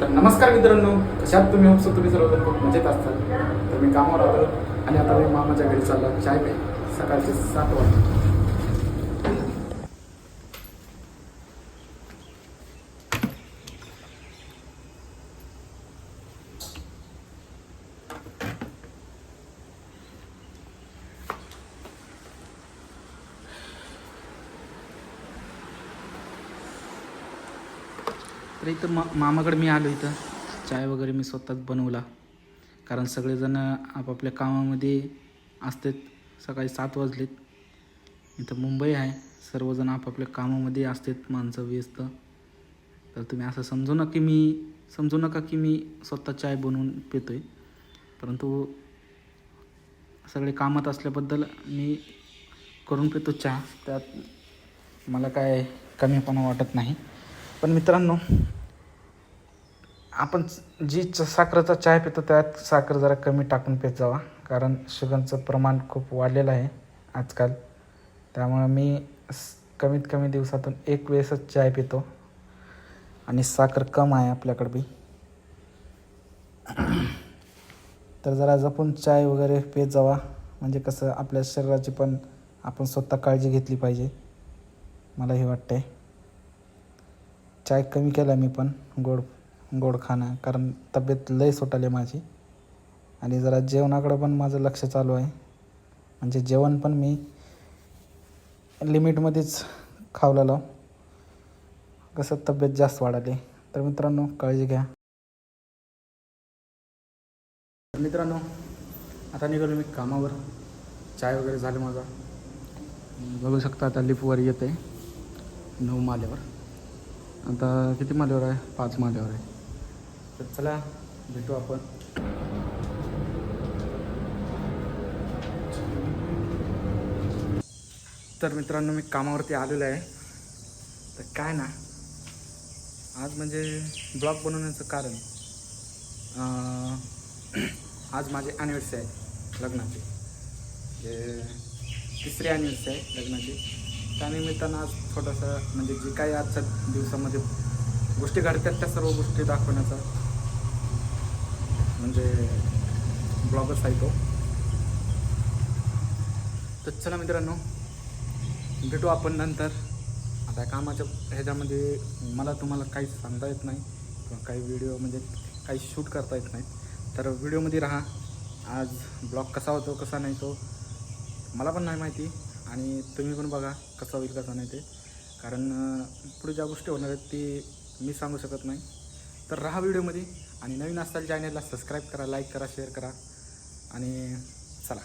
तर नमस्कार मित्रांनो कशात तुम्ही होप तुम्ही सर्वजण खूप मजेत असतात. तर मी कामावर आलो आणि आता मी मामाच्या घरी चाललो. चाय पे सकाळचे सात वाजता इथं मा मामाकडे मी आलो इथं. चाय वगैरे मी स्वतःच बनवला. कारण सगळेजण आपापल्या कामामध्ये असतात. सकाळी सात वाजलेत. इथं मुंबई आहे. सर्वजण आपापल्या कामामध्ये असतात. माणसं व्यस्त. तर तुम्ही असं समजू नका की मी समजू नका की मी स्वतः चाय बनवून पितो आहे परंतु सगळे कामात असल्याबद्दल मी करून पितो चहा. त्यात मला काय कमीपणा वाटत नाही. पण मित्रांनो आपण जी च साखरेचा चहा पितो त्यात साखर जरा कमी टाकून पित जावा. कारण शुगरचं प्रमाण खूप वाढलेलं आहे आजकाल. त्यामुळं मी स- कमीत कमी दिवसातून एक वेळेसच चाय पितो. आणि साखर कम आहे आपल्याकडे बी. तर जरा जपून चाय वगैरे पित जावा. म्हणजे कसं आपल्या शरीराची पण आपण स्वतः काळजी घेतली पाहिजे. मला हे वाटतंय. चाय कमी केला मी पण गोड गोड खाणं कारण तब्येत लय सुटाली माझी. आणि जरा जेवणाकडं पण माझं लक्ष चालू आहे. म्हणजे जेवण पण मी लिमिटमध्येच खावलेलं. कसं तब्येत जास्त वाढाली. तर मित्रांनो काळजी घ्या. मित्रांनो आता निघालो मी कामावर. चाय वगैरे झालं माझा. बघू शकता आता लिफ्टवर येते नऊ माल्यावर आता किती माल्यावर आहे? पाच माल्यावर आहे. तर चला भेटू आपण. तर मित्रांनो मी कामावरती आलेलो आहे. तर काय ना आज म्हणजे ब्लॉग बनवण्याचं कारण आज माझी ॲनिव्हर्सरी आहे लग्नाची. जे तिसरी ॲनिव्हर्सरी आहे लग्नाची. त्यानिमित्तानं आज थोडंसं म्हणजे जे काही आजच्या दिवसामध्ये गोष्टी घडतात त्या सर्व गोष्टी दाखवण्याचा. म्हणजे ब्लॉगच आहे तो. तर चला मित्रांनो भेटू आपण नंतर. आता कामाच्या ह्याच्यामध्ये मला तुम्हाला काही सांगता येत नाही किंवा काही व्हिडिओ म्हणजे काही शूट करता येत नाही. तर व्हिडिओमध्ये राहा. आज ब्लॉग कसा होतो कसा नाही तो मला पण नाही माहिती आणि तुम्ही पण बघा कसा होईल कसा नाही ते. कारण पुढे ज्या गोष्टी होणार आहेत ती मी सांगू शकत नाही. तर राहा व्हिडिओमध्ये आणि नवीन असताल चॅनलला सबस्क्राईब करा लाईक करा शेअर करा. आणि चला.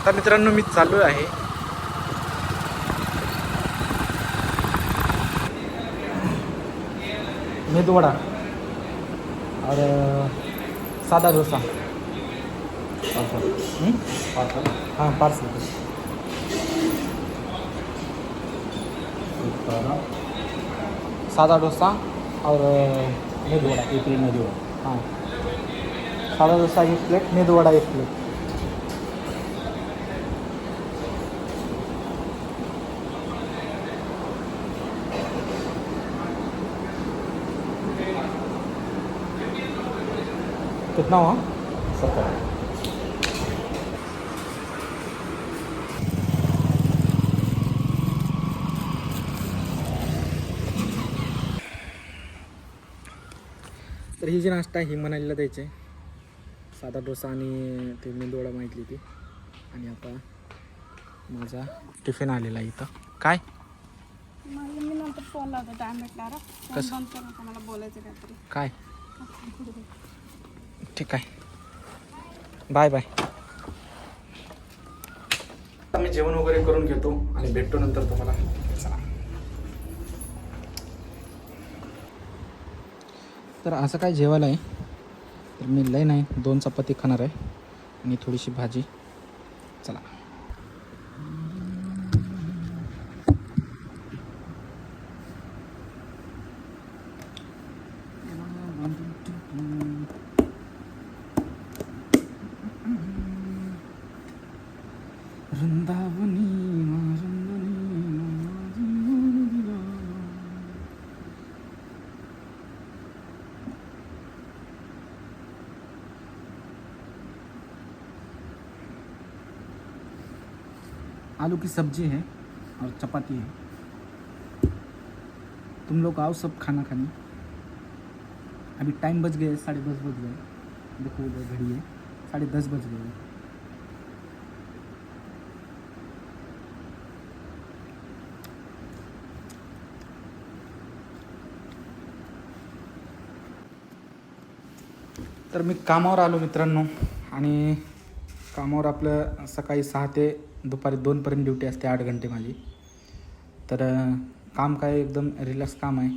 आता मित्रांनो मी चालू आहे. मेदू वड़ा और सादा डोसा? हाँ? पार्सल? सादा डोसा. और मेदू वड़ा एक प्लेट मध्ये हाँ। साधा डोसा एक प्लेट मेदू वड़ा एक प्लेट कितना हुआ? सत्तर। ही जी नाश्ता आहे ही मनालीला द्यायची आहे साधा डोसा आणि ते मेंदूवडा माहितली ती. आणि आता माझा टिफिन आलेला आहे इथं. काय? मला मी नंतर फोन लावतो टाइम भेटल्यावर फोन कसं? करून मला बोलायचं काहीतरी. काय? ठीक आहे. बाय बाय मी जेवण वगैरे करून घेतो आणि भेटतो नंतर तुम्हाला. चला. तर असं काय जेवायला आहे? तर मी लय नाही दोन चपाती खाणार आहे आणि थोडीशी भाजी. चला. की सब्जी है और चपाती है। तुम लोग आओ सब खाना खाने। अभी टाइम बच गए साढ़े दस बज गए। देखो उधर घड़ी है साढ़े दस बज गए तर मी कामावर आलो मित्रांनो आणि कामावर आपलं सकाळी सहा ते दुपारी दोनपर्यंत ड्युटी असते आठ घंटे माझी. तर काम काय एकदम रिलॅक्स काम आहे.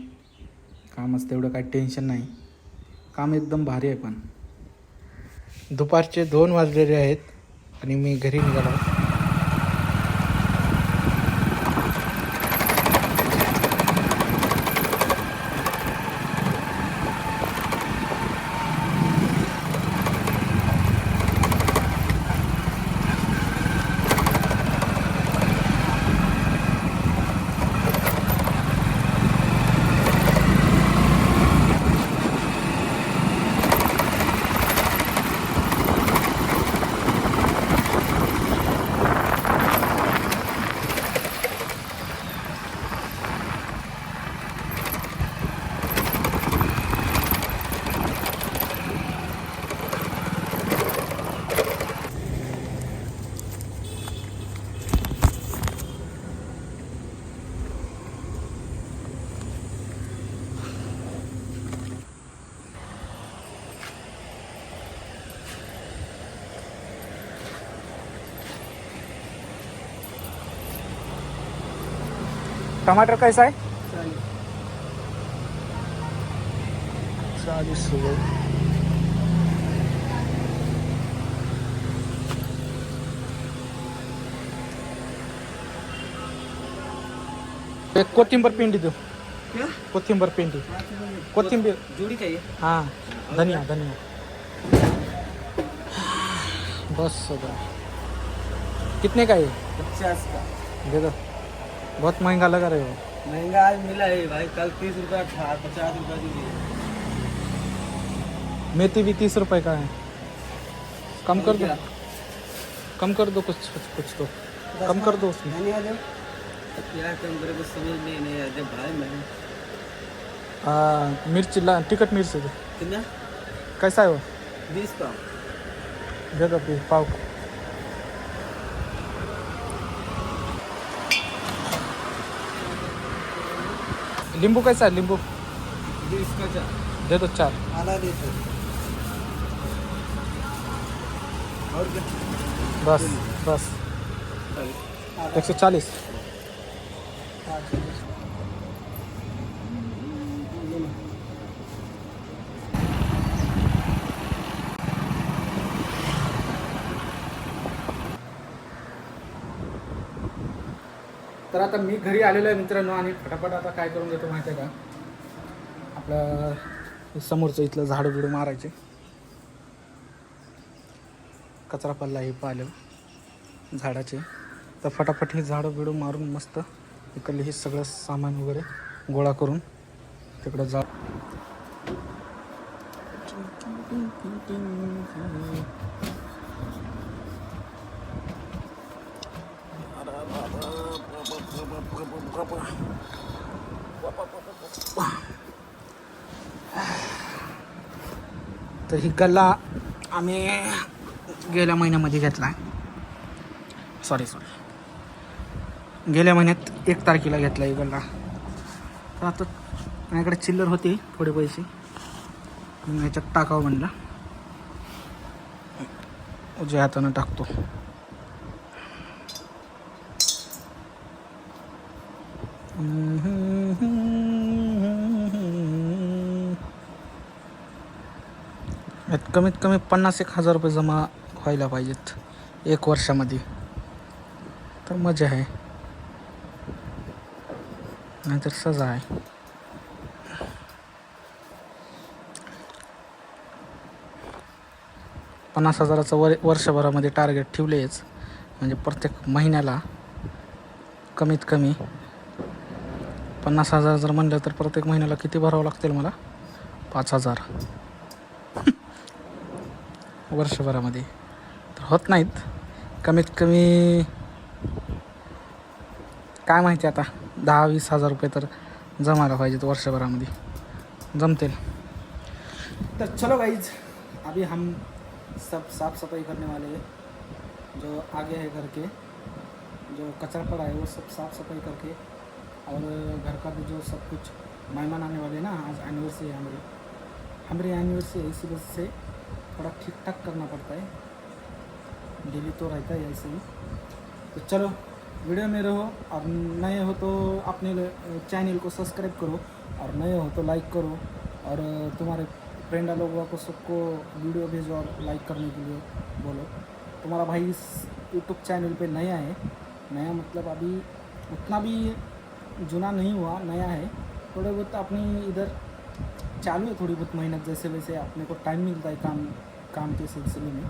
कामच तेवढं काही टेन्शन नाही. काम एकदम भारी आहे पण. दुपारचे दोन वाजलेले आहेत आणि मी घरी निघालो. टमाटर कैसा है? चालीस एक कोथिंबर पिंडी दो। कोथिंबर पिंडी। कोथिंबीर। जोड़ी चाहिए? हाँ धनिया धनिया। बस गया कितने का ये? पचास का। दे दो। बहुत महँगा लगा रहे हो? महँगा आज मिला है भाई कल तीस रुपया था पचास रुपया दीजिए मेथी भी तीस रुपए का है। कम कर दो। कम कर दो कुछ कुछ कुछ तो। कम कर दो उसमें। क्या कम करे कुछ समझ नहीं नहीं आया जब भाई मैं आ, मिर्च ला टिकट मिर्च कितना? कैसा है वो? बीस का दे दो फिर पाव। नींबू कैसा है? बीस का चार। दे दो चार। आधा और क्या? बस बस। एक सौ चालीस। आता मी घरी आलेलो आहे मित्रांनो आणि फटाफट आता काय करून घेतो माहिती आहे का? आपलं समोरचं इथलं झाडं बिडं मारायचे. कचरा पडला हे पाहिलं झाडाचे. तर फटाफट हे झाडं बिडं मारून मस्त इकडले हे सगळं सामान वगैरे गोळा करून तिकडं जा तर ही गल्ला आम्ही गेल्या महिन्यामध्ये घेतला. आहे सॉरी सॉरी गेल्या महिन्यात एक तारखेला घेतला ही गल्ला तर आता माझ्याकडे चिल्लर होते थोडे पैसे. ह्याच्यात टाकावं म्हणलं. उजव्या हातानं टाकतो. कमीत कमी पन्नास एक हजार रुपये जमा व्हायला पाहिजेत एक वर्षामध्ये. तर मजा आहे. नाहीतर सजा आहे. पन्नास हजाराचं वर वर्षभरामध्ये टार्गेट ठेवलेच. म्हणजे प्रत्येक महिन्याला कमीत कमी पन्नास हजार जर म्हणलं तर प्रत्येक महिन्याला किती भरावं लागतील मला? पाच हजार. वर्षभरामध्ये. तर होत नाहीत. कमीत कमी काय माहिती आता दहा वीस हजार रुपये तर जमायला पाहिजेत वर्षभरामध्ये. जमतील. तर चलो गाईज अभी हम सब साफ सफाई करने वाले हैं. जो आगे है घर के जो कचरा पड़ा है वो सब साफ सफाई करके और घर का भी जो सब कुछ मेहमान आने वाले हैं ना आज एनिवर्सरी है हमारी। हमारी एनिवर्सरी है इसी वजह से थोड़ा ठीक ठाक करना पड़ता है। डेली तो रहता है ऐसे ही। तो चलो, वीडियो में रहो और नए हो तो अपने चैनल को सब्सक्राइब करो और नए हो तो लाइक करो और तुम्हारे फ्रेंड लोगों को सबको वीडियो भेजो और लाइक करने के लिए बोलो। तुम्हारा भाई इस यूट्यूब चैनल पे नया है। नया मतलब अभी उतना भी जुना नहीं हुआ, नया है। थोड़े बहुत अपनी इधर चालू है थोड़ी बहुत मेहनत जैसे वैसे अपने को टाइम मिलता है काम काम के सिलसिले में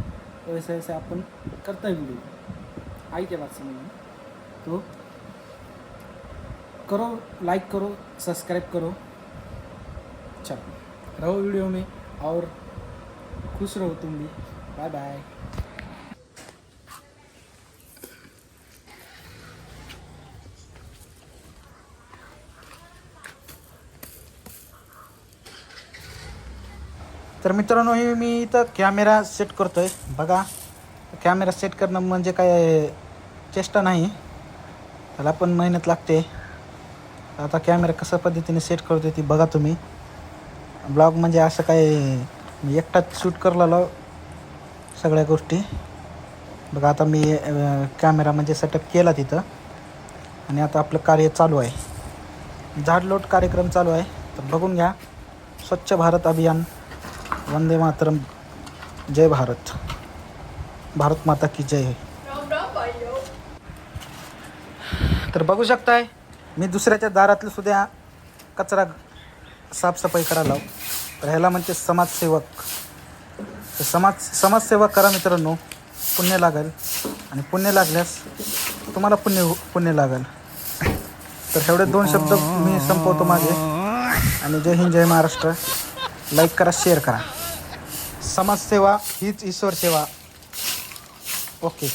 वैसे वैसे अपन करता है वीडियो आई क्या बात समझ में तो करो लाइक करो सब्सक्राइब करो। चलो रहो वीडियो में और खुश रहो तुम भी। बाय बाय तर मित्रांनो हे मी इथं कॅमेरा सेट करतो आहे बघा कॅमेरा सेट करणं म्हणजे काय चेष्टा नाही. त्याला पण मेहनत लागते. आता कॅमेरा कशा पद्धतीने सेट करतो ती बघा तुम्ही. ब्लॉग म्हणजे असं काय मी एकटाच शूट करलेलो सगळ्या गोष्टी. बघा आता मी कॅमेरा म्हणजे सेटअप केला तिथं. आणि आता आपलं कार्य चालू आहे. झाडलोट कार्यक्रम चालू आहे. तर बघून घ्या. स्वच्छ भारत अभियान. वंदे मातरम. जय भारत. भारत माता की जय. है तर बघू शकताय मी दुसऱ्याच्या दारातलं सुद्धा कचरा साफसफाई करायला लाव. तर ह्याला म्हणते समाजसेवक. तर समाज समाजसेवा करा मित्रांनो पुण्य लागेल. आणि पुण्य लागल्यास तुम्हाला पुण्य हो, पुण्य लागेल. तर एवढे दोन शब्द मी संपवतो माझे आणि जय हिंद जय महाराष्ट्र. लाईक करा शेअर करा. समाजसेवा हीच ईश्वर सेवा ओके.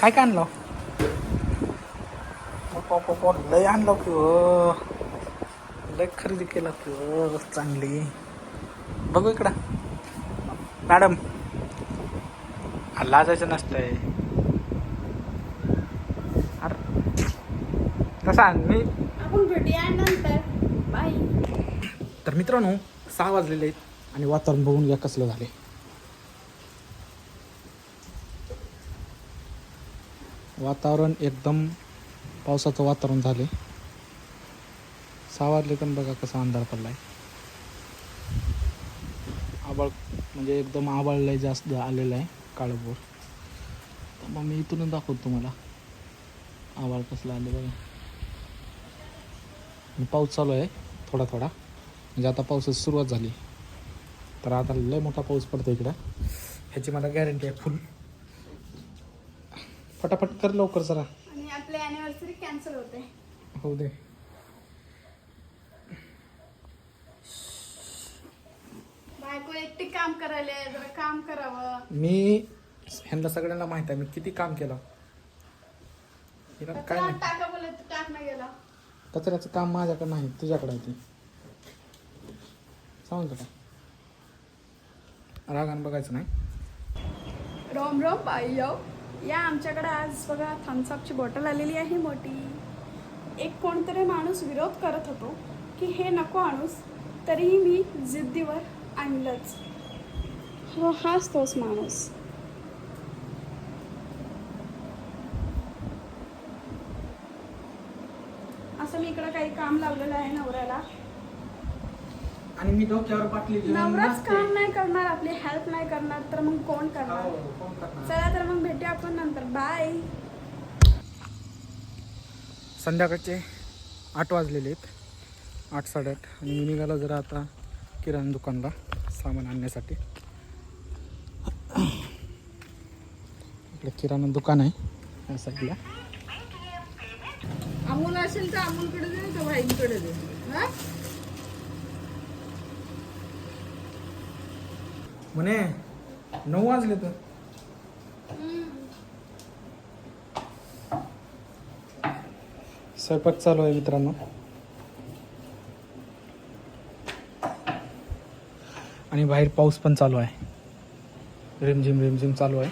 काय काय आणलं लय आणलं की लय खरेदी केला की चांगली बघू इकडं मॅडम हा, लाजायचं नसतंय अरे तसा मी तर मित्रांनो सहा वाजलेले आहेत आणि वातावरण बघून घ्या कसलं झाले वातावरण एकदम पावसाचं वातावरण झाले. सहा वाजले पण बघा कसा अंधार पडला आहे आबाळ म्हणजे एकदम आबाळ लय जास्त आलेलं आहे काळभोर. तर मग मी इथूनच दाखवतो तुम्हाला. आबाळ कसलं आले बघा. पाऊस चालू आहे थोडा थोडा. म्हणजे आता पावसाची सुरुवात झाली. तर आता लय मोठा पाऊस पडतो इकडं. ह्याची मला गॅरंटी आहे फुल फटाफट कर लवकर जरा. आणि आपली अॅनिव्हर्सरी कॅन्सल होते. होऊ दे. बायको एकटी काम करायला जरा काम करावं. मी ह्यांना सगळ्यांना माहीत आहे मी किती काम केलं. हिला काय नाही टाका बोलत टाक ना गेला. कचऱ्याचं काम माझ्याकडे नाही तुझ्याकडे आहे ते. सांग का? रागान बघायचं नाही. रोम रोम बायो या. या आमच्याकडे आज बघा थम्सअपची बॉटल आलेली आहे मोठी. एक कोणतरी माणूस विरोध करत होतो की हे नको आणूस तरीही मी जिद्दीवर आणलंच. हो हाच तोच माणूस. असं मी इकडं काही काम लावलेलं आहे नवऱ्याला. आणि मी डोक्यावर बाटली घेऊन नवराच नाचते. काम नाही करणार आपली हेल्प नाही करणार तर मग कोण करणार? हो, कोण करणार? चला तर मग भेटूया आपण नंतर. बाय संध्याकाळचे आठ वाजलेले आहेत. आठ साडेआठ. आणि मी निघालो जरा आता किराणा दुकानला सामान आणण्यासाठी. इकडे किराणा दुकान आहे या साईडला. अमूल असेल तर अमूलकडे दे का भाईंकडे दे. हा? म्हणे नऊ वाजले तर. स्वयंपाक चालू आहे मित्रांनो. आणि बाहेर पाऊस पण चालू आहे. रिमझिम रिमझिम चालू आहे.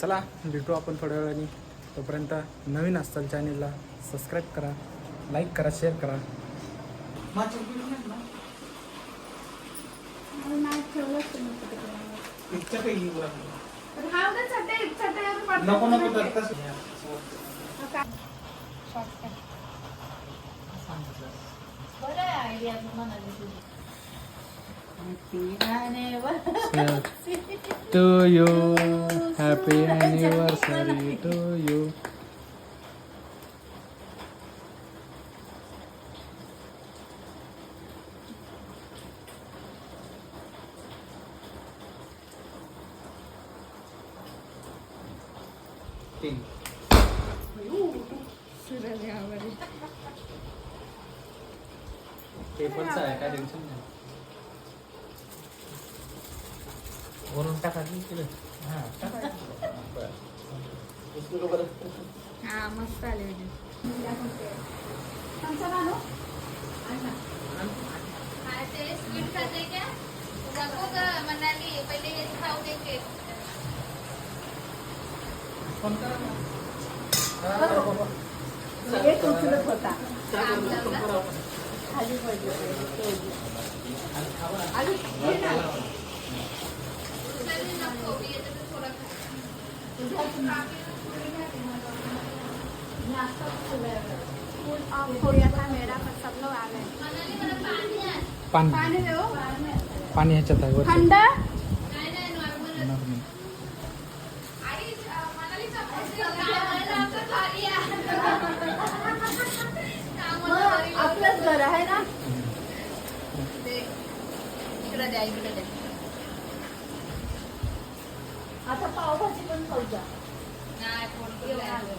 चला भेटू आपण थोड्या वेळाने. तोपर्यंत नवीन असताल चॅनेलला सबस्क्राईब करा लाईक करा शेअर करा नको नको तुम्ही to you. Happy anniversary to you हा मस्त आले होते आमचा मानो? मनाली पहिले हेच खाऊ दे केक एक उचलत होता खाली नको मी याच्यात थोडं खा. फूल ऑफ हो गया था पाणी. पाणी ह्याच्यात आहे घरी आपलंच घर आहे ना? दे. इकडे द्या इकडे द्या आता पावभाजी पण खाऊ जा नाही पोट फुगलंय.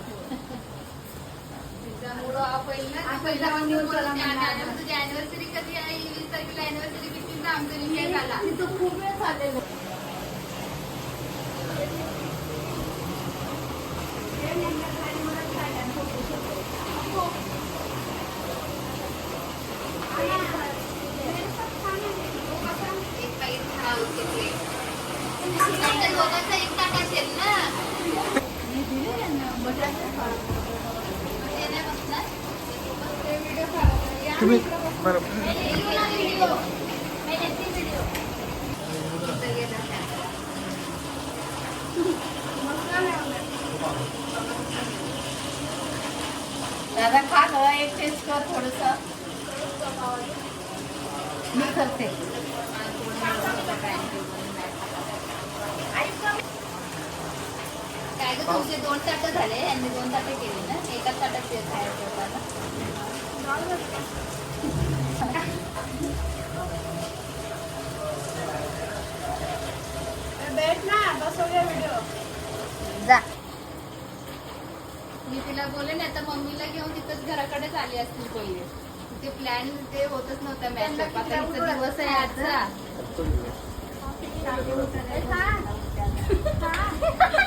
तिचा मूड ऑफ आहे होईल ना आपण पहिला जाऊन आपण येऊ बोलू चला त्या म्हणलं टायमाला आपण. तुझी अॅनिव्हर्सरी कधी आहे वीस तारखेला अॅनिव्हर्सरी किती आमचा विषय झाला तिथं खूप वेळ चाललेलं एक पाहिजे दहा होते ते दोघांचा एक ताट असेल ना मी दिले यांना बटाटे खा. ते नाही बसणार ते व्हिडिओ काढा या तुम्ही बरं दादा खा ग एक टेस्ट कर थोडस. मी करते. काय ग तुमचे दोन ताटं झाले यांनी दोन ताटं केली ना? एकाच ताटात ते ना? बैठ ना बस गया वीडियो जा. मी तिला बोले ना आता मम्मीला घेऊन तिथंच घराकडेच आली असतील पहिले. ते प्लॅन ते होतच नव्हता मॅच दिवस आहे आजचा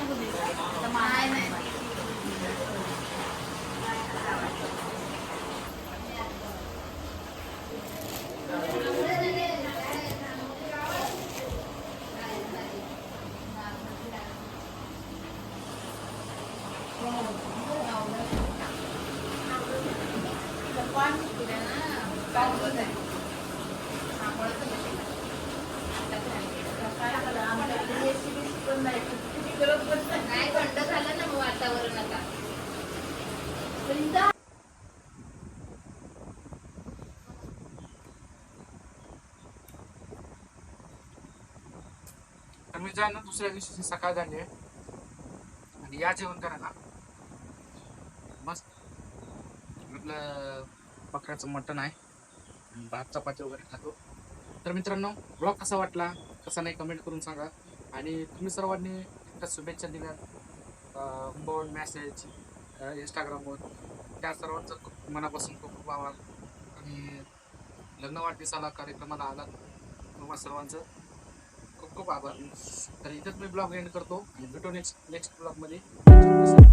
हा काय नाही नाही नाही मी जाईन ना दुसऱ्या दिवशी सकाळ झाली आहे. आणि या जेवण करायला मस्त. आपलं बकऱ्याचं मटण आहे. भात चपाती वगैरे खातो. तर मित्रांनो ब्लॉग कसा वाटला? कसा नाही कमेंट करून सांगा. आणि तुम्ही सर्वांनी एकदा शुभेच्छा दिल्या बोर्ड मॅसेज इंस्टाग्रामवर त्या सर्वांचं खूप मनापासून खूप खूप आभार. आणि लग्न वाढदिवसाला कार्यक्रमाला आला तुम्हा सर्वांचं खूप आभार. तर इथंच मी ब्लॉग एंड करतो. आणि भेटू नेक्स्ट नेक्स्ट ब्लॉगमध्ये.